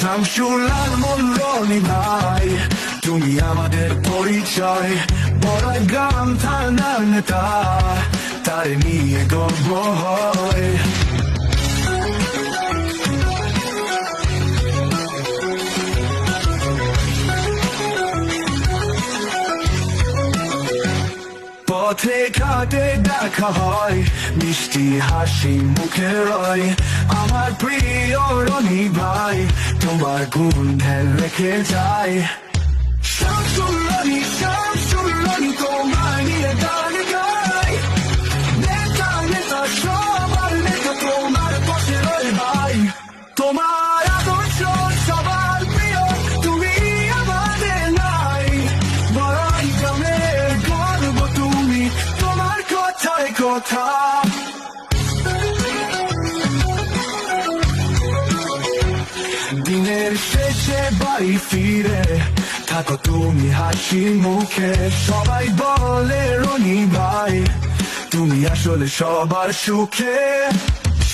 শামসুলাল মল্লনি ভাই তুমি আমাদের পরিচয় বড় গ্রাম থানার নেতা তার নিয়ে গর্ব হয় পথে ঘাটে দেখা হয়, মিষ্টি হাসি মুখে রয়। আমার প্রিয় রনি ভাই, তোমার গুণ ধ্যান রেখে যায় শামসুল রনি তোমার কথা। দিনের শেষে বাড়ি ফিরে থাকো তুমি হাসি মুখে। সবাই বলে, রনি ভাই, তুমি আসলে সবার সুখে।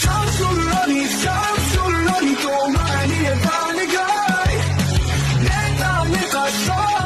শামসুল রনি শামসুল রনি তোমার নিয়ে গান গাই। নেতা নেতা, সব